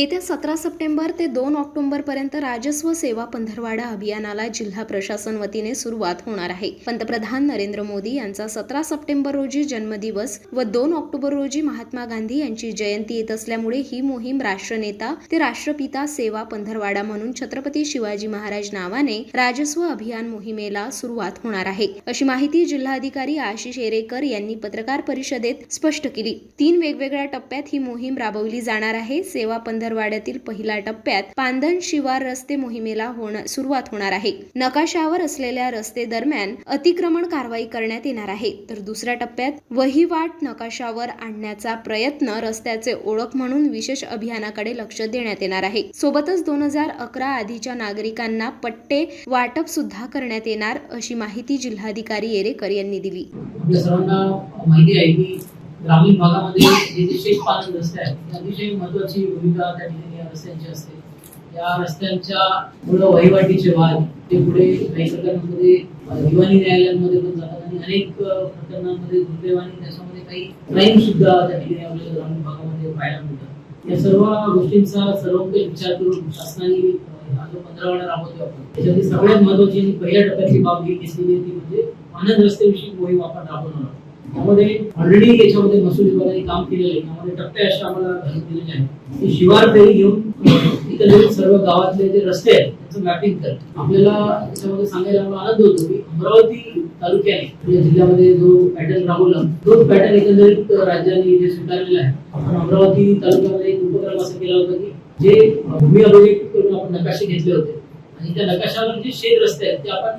येत्या सतरा सप्टेंबर ते दोन ऑक्टोबरपर्यंत राजस्व सेवा पंधरवाडा अभियानाला जिल्हा प्रशासन वतीने सुरुवात होणार आहे. पंतप्रधान नरेंद्र मोदी यांचा सतरा सप्टेंबर रोजी जन्मदिवस व दोन ऑक्टोबर रोजी महात्मा गांधी यांची जयंती येत असल्यामुळे ही मोहीम राष्ट्रनेता ते राष्ट्रपिता सेवा पंधरवाडा म्हणून छत्रपती शिवाजी महाराज नावाने राजस्व अभियान मोहिमेला सुरुवात होणार आहे. अशी माहिती जिल्हाधिकारी आशिष एरेकर यांनी पत्रकार परिषदेत स्पष्ट केली. तीन वेगवेगळ्या टप्प्यात ही मोहीम राबवली जाणार आहे. सेवा पंधर पंधरवाड्यातील पहिल्या टप्प्यात पांधन शिवार रस्ते मोहिमेला सुरुवात होणार आहे. नकाशावर असलेल्या रस्ते दरम्यान अतिक्रमण कारवाई करण्यात येणार आहे. तर दुसऱ्या टप्प्यात वहिवाट नकाशावर आणण्याचा प्रयत्न रस्त्याचे ओळख म्हणून विशेष अभियानाकडे लक्ष देण्यात येणार आहे. सोबतच दोन हजार अकरा आधीच्या नागरिकांना पट्टे वाटप सुद्धा करण्यात येणार अशी माहिती जिल्हाधिकारी येरेकर यांनी दिली. सर्वांना माहिती आहे की ग्रामीण भागामध्ये अतिशय जे पालन रस्ते आहेत ते अतिशय महत्वाची भूमिका त्या ठिकाणी या रस्त्यांची असते. या रस्त्यांच्या मुळे वहिवाटीचे वाद ते पुढे काही प्रकरणांमध्ये दिवाणी न्यायालयांमध्ये पण जातात आणि अनेक प्रकरणांमध्ये दुर्दैवाने त्याच्यामध्ये काही क्राईम सुद्धा त्या ठिकाणी आपल्याला ग्रामीण भागामध्ये पाहायला मिळतात. या सर्व गोष्टींचा सर्व विचार करून शासनाने अ, राबवतोय आपण त्याच्यामध्ये सगळ्यात महत्वाची पहिल्या टप्प्यातली बाब ही ती म्हणजे आनंद रस्त्याविषयी मोहीम आपण राबवणार आहोत. त्यामध्ये ऑलरेडी याच्यामध्ये महसूल विभागाने काम केलेलं आहे. त्यामध्ये टप्पे अशा आम्हाला घालून दिलेले आहेत. शिवार फेरी घेऊन अं, एकंदरीत सर्व गावातले जे रस्ते आहेत त्याचं मॅपिंग कर आपल्याला त्याच्यामध्ये सांगायला आम्हाला आनंद होतो की अमरावती तालुक्याने आपल्या जिल्ह्यामध्ये जो पॅटर्न राबवला तोच पॅटर्न एकंदरीत राज्याने जे स्वीकारलेला आहे. आपण अमरावती तालुक्यामध्ये एक उपक्रम असा केला होता की जे भूमी अभिलेख करून आपण नकाशे घेतले होते. आणि त्या नकाशावर जे शेत रस्ते आहेत ते आपण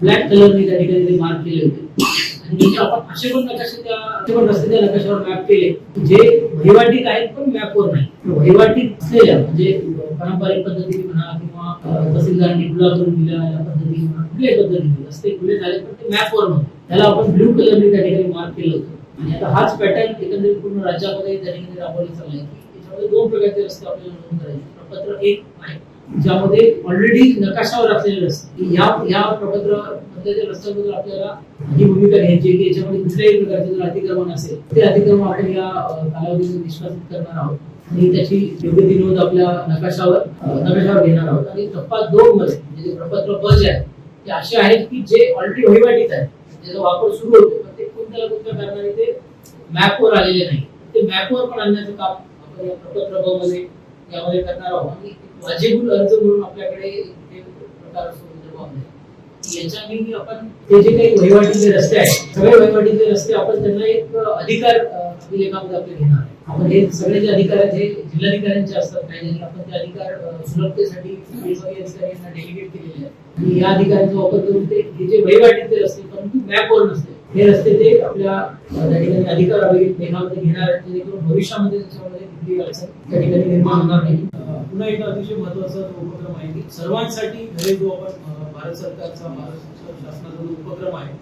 ब्लॅक कलरने त्या ठिकाणी मार्क केले होते. आणि आपण असे नकाशे त्या नकाशावर मॅप केले जे वहिवाटीत आहेत पण मॅपवर नाही. वहिवाटीत असलेल्या म्हणजे पारंपरिक पद्धतीने म्हणा किंवा तहसीलदारांनी खुला करून दिल्या या पद्धतीने म्हणा कुठल्याही पद्धतीने रस्ते खुले झाले पण ते मॅपवर नव्हते. त्याला आपण ब्ल्यू कलरने त्या ठिकाणी मार्क केलं होतं. आणि आता हाच पॅटर्न एकंदरीत पूर्ण राज्यामध्ये त्या ठिकाणी राबवला चालला आहे त्याच्यामध्ये दोन प्रकारचे रस्ते आपल्याला नोंद करायचे प्रपत्र एक आहे ज्यामध्ये ऑलरेडी नकाशावर असलेले रस्ते. या या प्रपत्र सध्याच्या रस्त्याबद्दल आपल्याला ही भूमिका घ्यायची की याच्यामध्ये कुठल्याही प्रकारचे जर अतिक्रमण असेल ते अतिक्रमण आपण या अं, निष्कासित करणार आहोत. आणि त्याची योग्य ती नोंद आपल्या नकाशावर नकाशावर घेणार आहोत. आणि टप्पा दोन मध्ये म्हणजे प्रपत्र ब जे आहे ते असे आहेत की जे ऑलरेडी वहिवाटीत आहे त्याचा वापर सुरू होतो पण ते कोणत्याला कोणत्या कारणाने ते मॅपवर आलेले नाही. ते मॅपवर पण आणण्याचं काम आपण या प्रपत्र ब मध्ये यामध्ये करणार आहोत. आणि वाजेबुल अर्ज म्हणून आपल्याकडे हे प्रकार असतो म्हणजे विदर्भामध्ये याच्याने आपण ते जे काही वहिवाटीचे रस्ते आहेत सगळे वहिवाटीचे रस्ते आपण त्यांना एक अधिकार अं, अभिलेखामध्ये आपले घेणार आपण हे सगळे जे अधिकार आहेत हे जिल्हाधिकाऱ्यांचे असतात काही ज्यांनी आपण ते अधिकार सुलभतेसाठी विभागीय अधिकारी डेलिगेट केलेले आहेत. आणि या अधिकारांचा वापर करून ते हे जे वहिवाटीचे रस्ते परंतु मॅपवर नसते. हे रस्ते ते आपल्या त्या ठिकाणी अधिकार अभिलेखामध्ये घेणार आहेत जेणेकरून भविष्यामध्ये त्याच्यामध्ये कुठली अडचण त्या ठिकाणी निर्माण होणार नाही. पुन्हा एक अतिशय महत्त्वाचा उपक्रम आहे की सर्वांसाठी घरे जो आपण भारत सरकारचा महाराष्ट्र शासनाचा जो उपक्रम आहे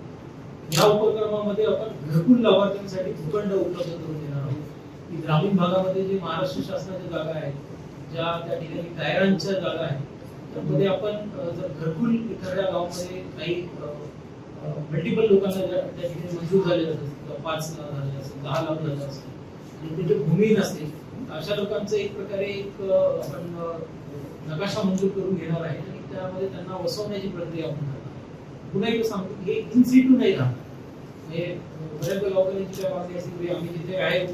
या उपक्रमामध्ये आपण घरकुल लाभार्थ्यांसाठी भूखंड उपलब्ध करून देणार आहोत. की ग्रामीण भागामध्ये जे महाराष्ट्र शासनाच्या जागा आहेत ज्या त्या ठिकाणी कायरांच्या जागा आहेत त्यामध्ये आपण जर घरकुल एखाद्या गावामध्ये काही मल्टिपल लोकांना त्या ठिकाणी मंजूर झालेलं असतं पाच लाख झाले असेल दहा लाख झाले असेल आणि त्याची भूमी नसते अशा लोकांचं एक प्रकारे एक आपण नकाशा मंजूर करून घेणार आहे आणि त्यामध्ये त्यांना वसवण्याची प्रक्रिया आपण करणार पुन्हा एकदा सांगतो हे इन सिटू नाही राहणार हे बऱ्याच गावकऱ्यांची काय मागणी असते की आम्ही जिथे आहे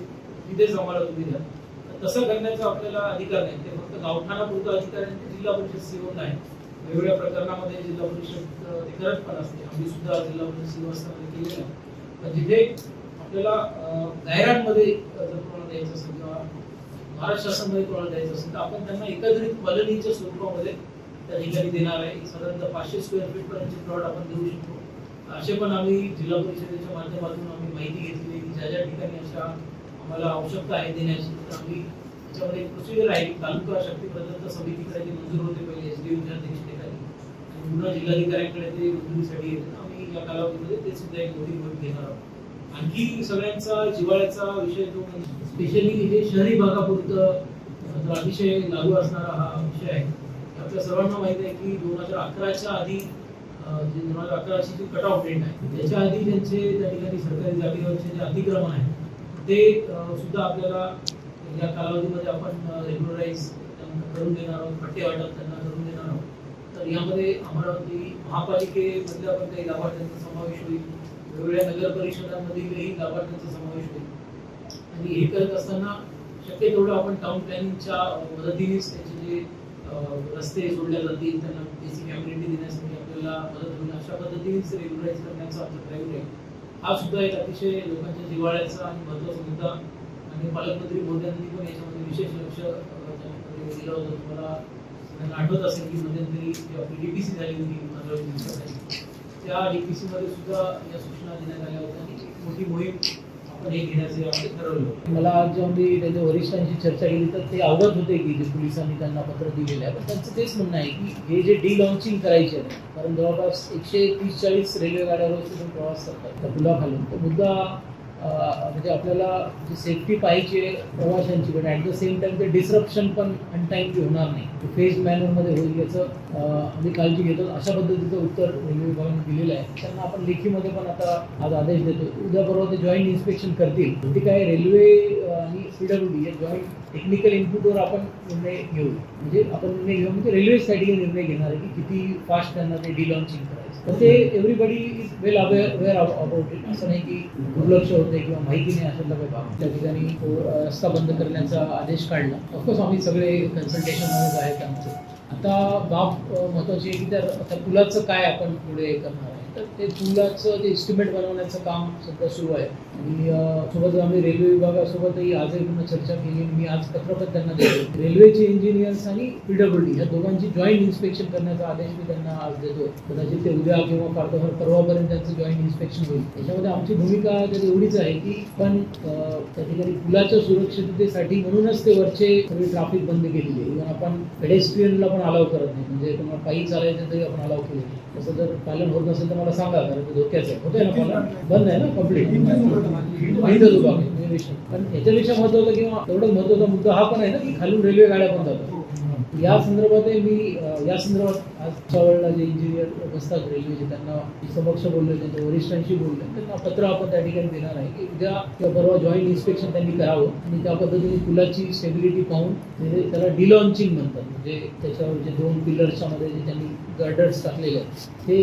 तिथेच आम्हाला तुम्ही द्या. तर तसं करण्याचा आपल्याला अधिकार नाही. ते फक्त गावठाणापुरतं अधिकार आहे जिल्हा परिषद सेवक नाही. वेगवेगळ्या प्रकरणामध्ये जिल्हा परिषद अ, करत पण असते. आम्ही सुद्धा जिल्हा परिषद सेवा केलेलं आहे. पण जिथे आपल्याला अ, जर कोणाला द्यायचं असेल किंवा महाराष्ट्र शासनामध्ये कोणाला द्यायचं असेल तर आपण त्यांना एकत्रित कॉलनीच्या स्वरूपामध्ये त्या ठिकाणी देणार आहे. साधारणतः पाचशे स्क्वेअर फीट पर्यंतचे प्लॉट आपण देऊ शकतो. असे पण आम्ही जिल्हा परिषदेच्या माध्यमातून आम्ही माहिती घेतली की ज्या ज्या ठिकाणी अशा आम्हाला आवश्यकता आहे देण्याची तर आम्ही त्याच्यामध्ये प्रोसिजर आहे. तालुका शक्ती प्रदत्त समितीकडे मंजूर होते पहिले एस डी अध्यक्षतेखाली जिल्हाधिकाऱ्यांकडे ते नोंदणीसाठी येते आम्ही या कालावधीमध्ये ते सुद्धा एक मोठी मोहीम घेणार आहोत. आणखी सगळ्यांचा जिव्हाळ्याचा विषय तो स्पेशली हे शहरी भागापुरतं जो अतिशय लागू असणारा हा विषय आहे. आपल्या सर्वांना माहिती आहे की दोन हजार अकराच्या आधी जे दोन हजार अकराची जी कट ऑफ डेट आहे त्याच्या आधी ज्यांचे त्या ठिकाणी सरकारी जागेवरचे जे अतिक्रमण आहे ते सुद्धा आपल्याला या कालावधीमध्ये आपण रेग्युलराईज करून देणार आहोत. पट्टे वाटप त्यांना करून देणार आहोत तर यामध्ये अमरावती म्हणजे महापालिकेमधल्या पण काही लाभार्थ्यांचा समावेश होईल. वेगवेगळ्या नगर परिषदांमधीलही लाभार्थ्यांचा समावेश होईल. आणि हे करत असताना शक्य तेवढं आपण टाउन प्लॅनिंगच्या मदतीनेच त्याचे जे रस्ते जोडले जातील त्यांना बेसिक अम्युनिटी देण्यासाठी आपल्याला मदत होईल. अशा पद्धतीनेच रेग्युलाइज करण्याचा आमचा ड्राईव्ह आहे. हा सुद्धा एक अतिशय लोकांच्या जिव्हाळ्याचा आणि महत्त्वाचा मुद्दा. आणि पालकमंत्री मोदयांनी पण याच्यामध्ये विशेष लक्ष दिलं होतं. तुम्हाला सगळ्यांना आठवत असेल की मध्यंतरी डीपीसी झाली होती त्या डीपीसी मध्ये सुद्धा या सूचना देण्यात आल्या होत्या आणि मोठी मोहीम आपण हे घेण्याचे ठरवलं मला आज जेव्हा मी त्याच्या वरिष्ठांशी चर्चा केली तर ते अवगत होते की जे पोलिसांनी त्यांना पत्र दिलेलं आहे. पण त्यांचं तेच म्हणणं आहे की हे जे डी लॉन्चिंग करायचे आहे कारण जवळपास एकशे तीस चाळीस रेल्वे गाड्या रोज प्रवास करतात. त्या पुलाखालून. तो मुद्दा म्हणजे आपल्याला जी सेफ्टी पाहिजे प्रवाशांची पण ॲट द सेम टाइम ते डिसरप्शन पण अनटाईमली होणार नाही. फेज मॅनरमध्ये होईल याचं आम्ही काळजी घेतो. अशा पद्धतीचं उत्तर रेल्वे विभागाने दिलेलं आहे. त्यांना आपण लेखीमध्ये पण आता आज आदेश देतो उद्या बरोबर ते जॉईंट इन्स्पेक्शन करतील. ते काय रेल्वे आणि पीडब्ल्यूडी जॉईंट टेक्निकल इनपुटवर आपण निर्णय घेऊ. म्हणजे आपण निर्णय घेऊ. म्हणजे रेल्वेसाठी निर्णय घेणार आहे की किती फास्ट त्यांना ते डिलॉन्चिंग करायचं. तर ते everybody is well aware aware about it असं नाही की दुर्लक्ष होते किंवा माहिती नाही अशातला काही भाग त्या ठिकाणी तो रस्ता बंद करण्याचा आदेश काढला. ऑफकोर्स आम्ही सगळे कन्सल्टेशनमध्येच आहेत आमचं. आता बाब महत्त्वाची महत्वाची आहे की त्या त्या पुलाचं काय आपण पुढे करणार आहे? तर ते पुलाचं ते एस्टिमेट बनवण्याचं काम सध्या सुरू आहे. आणि सोबत आम्ही रेल्वे विभागासोबतही आजही पुन्हा चर्चा केली. मी आज पत्रपण त्यांना देतो रेल्वेचे इंजिनियर्स आणि पीडब्ल्यू या दोघांची जॉईंट इन्स्पेक्शन करण्याचा आदेश मी त्यांना आज देतो. कदाचित ते उद्या किंवा फार परवापर्यंत त्यांचं जॉईंट इन्स्पेक्शन होईल. त्याच्यामध्ये आमची भूमिका तर एवढीच आहे की पण त्या ठिकाणी पुलाच्या सुरक्षिततेसाठी म्हणूनच ते वरचे सगळे ट्राफिक बंद केलेली आहे. इव्हन आपण पेडेस्ट्रियनला पण अलाव करत नाही. म्हणजे तुम्हाला पायी चालायचं तरी आपण अलाव केलं तसं जर पालन होत नसेल तर मला सांगा कारण ते धोक्याचं आहे. होतंय ना पालन? बंद आहे ना कंप्लीट माहीतच उभा आहे म्हणजे विषय. पण याच्यापेक्षा महत्त्वाचा किंवा एवढं महत्त्वाचा मुद्दा हा पण आहे ना की खालून रेल्वे गाड्या पण जातात. या संदर्भात मी या संदर्भात आज वेळेला जे इंजिनियर बसतात रेल्वेचे त्यांना समक्ष बोलले त्यांच्या वरिष्ठांशी बोलले त्यांना पत्र आपण त्या ठिकाणी देणार आहे की उद्या किंवा परवा जॉईंट इन्स्पेक्शन त्यांनी करावं आणि त्या पद्धतीने पुलाची स्टेबिलिटी पाहून म्हणजे त्याला डिलॉन्चिंग म्हणतात. म्हणजे त्याच्यावर जे दोन पिलर्सच्या मध्ये जे त्यांनी गर्डर्स टाकलेले आहेत ते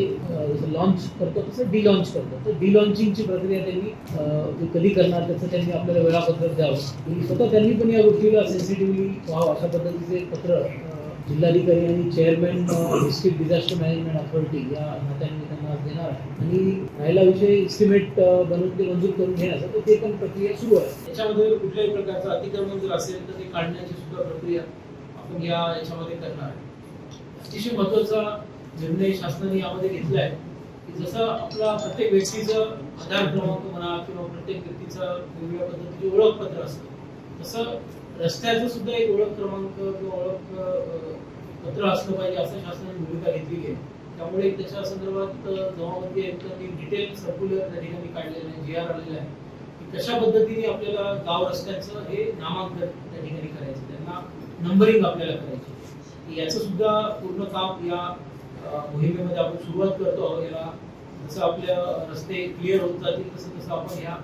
जसं लॉन्च करतो तसं डिलॉन्च करतो. तर डिलॉन्चिंगची प्रक्रिया त्यांनी कधी करणार त्याचं त्यांनी आपल्याला वेळापत्रक द्यावं. आणि स्वतः त्यांनी पण या गोष्टीला सेन्सिटिव्हली व्हावं अशा पद्धतीचे पत्र जिल्हाधिकारी आणि chairman district disaster management authority या नात्याने त्यांना आज देणार आहे. आणि राहिला विषय एस्टिमेट बनवून ते मंजूर करून घेण्याचा तर ते पण प्रक्रिया सुरू आहे. त्याच्यामध्ये कुठल्याही प्रकारचं अतिक्रमण जर असेल तर ते काढण्याची सुद्धा प्रक्रिया आपण या याच्यामध्ये करणार आहे. अतिशय महत्त्वाचा निर्णय शासनाने यामध्ये घेतला आहे. की जसं आपला प्रत्येक व्यक्तीचं आधार क्रमांक म्हणा किंवा प्रत्येक व्यक्तीचं वेगवेगळ्या पद्धतीचे ओळखपत्र असतं तसं रस्त्याचं सुद्धा एक ओळख क्रमांक किंवा ओळख पत्र असलं पाहिजे असं शासनाने भूमिका घेतलेली आहे. त्यामुळे त्याच्या संदर्भात अं, तर आयुक्तांनी डिटेल सर्क्युलर त्या ठिकाणी काढलेलं आहे जी आर आलेलं आहे. की कशा पद्धतीने आपल्याला गाव रस्त्याचं हे नामांकन त्या ठिकाणी करायचं त्यांना नंबरिंग आपल्याला करायचे याचं सुद्धा पूर्ण काम या मोहिमेमध्ये आपण सुरुवात करतो याला जसं आपल्या रस्ते क्लिअर होत जातील तसं तसं आपण ह्या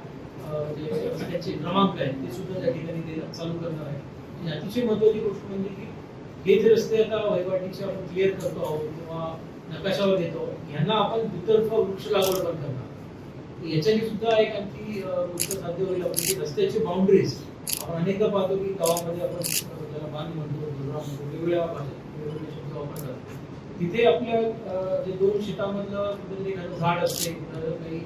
त्याचे जे क्रमांक आहेत ते सुद्धा त्या ठिकाणी ते चालू करणार आहे आणि म्हणजे अतिशय महत्वाची गोष्ट म्हणजे की हे जे रस्ते आता वैवाटीचे आपण क्लिअर करतो आहोत किंवा नकाशावर देतो यांना आपण दुतर्फा वृक्ष लागवड पण करणार. याच्याने सुद्धा एक आणखी गोष्ट साध्य होईल. आपण की रस्त्याची बाउंड्रीज आपण अनेकदा पाहतो की गावामध्ये आपण त्याला बांध म्हणतो झुरळा म्हणतो वेगवेगळ्या भाषेत वेगवेगळे शब्द वापरतात. तिथे आपल्या जे दोन शेतामधलं कुठेतरी एखादं झाड असते एखादं काही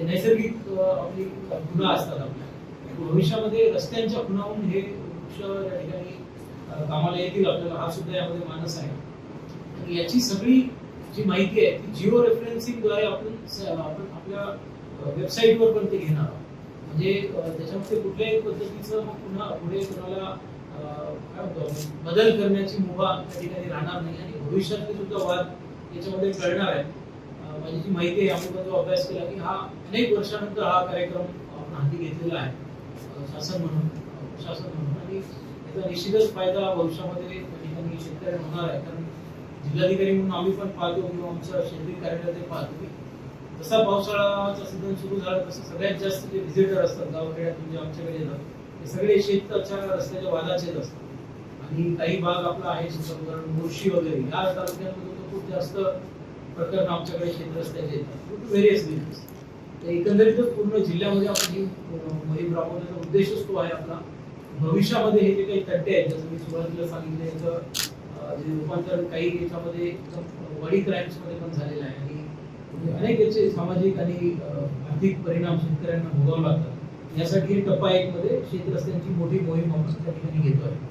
म्हणजे नैसर्गिक आपली खुणा असतात आपल्या. भविष्यामध्ये रस्त्यांच्या खुणाहून हे वृक्ष या ठिकाणी कामाला येतील आपल्याला हा सुद्धा यामध्ये मानस आहे. तर याची सगळी जी माहिती आहे ती जिओ रेफरन्सिंगद्वारे आपण आपण आपल्या वेबसाईटवर पण ते घेणार आहोत. म्हणजे त्याच्यामध्ये कुठल्याही पद्धतीचं मग पुन्हा पुढे कोणाला काय बदल करण्याची मुभा त्या ठिकाणी राहणार नाही आणि भविष्यातले सुद्धा वाद याच्यामध्ये कळणार आहे म्हणजे माझी जी माहिती आहे आम्ही तो जो अभ्यास केला की हा अनेक वर्षानंतर हा कार्यक्रम आपण हाती घेतलेला आहे. शासन म्हणून शासन प्रशासन म्हणून. आणि त्याचा निश्चितच फायदा भविष्यामध्ये ठिकाणी शेतकऱ्यांना होणार आहे. कारण जिल्हाधिकारी म्हणून आम्ही पण पाहतो किंवा आमचं शेतकरी कार्यालय पाहतो की जसा पावसाळ्याचा सीझन सुरू झाला तसं सगळ्यात जास्त जे व्हिजिटर असतात गावखेड्यातून जे म्हणजे आमच्याकडे येतात ते सगळे शेतच्या रस्त्याच्या वादाचेच असतात. आणि काही भाग आपला आहे उदाहरण मुळशी वगैरे या तालुक्यांमध्ये तर खूप जास्त प्रकरण आमच्याकडे क्षेत्र असल्याचे येतात व्हेरियस तर एकंदरीतच पूर्ण जिल्ह्यामध्ये आपण ही मोहीम राबवण्याचा उद्देशच तो आहे आपला. भविष्यामध्ये हे जे काही तड्डे आहेत जसं मी सुरुवातीला सांगितलं याचं जे रूपांतर काही याच्यामध्ये एकदम वडी क्राईम्समध्ये पण झालेलं आहे. आणि म्हणजे अनेक याचे सामाजिक आणि आर्थिक परिणाम शेतकऱ्यांना भोगावं लागतात. यासाठी टप्पा एक मध्ये शेत मोठी मोहीम आपण त्या ठिकाणी घेतो आहे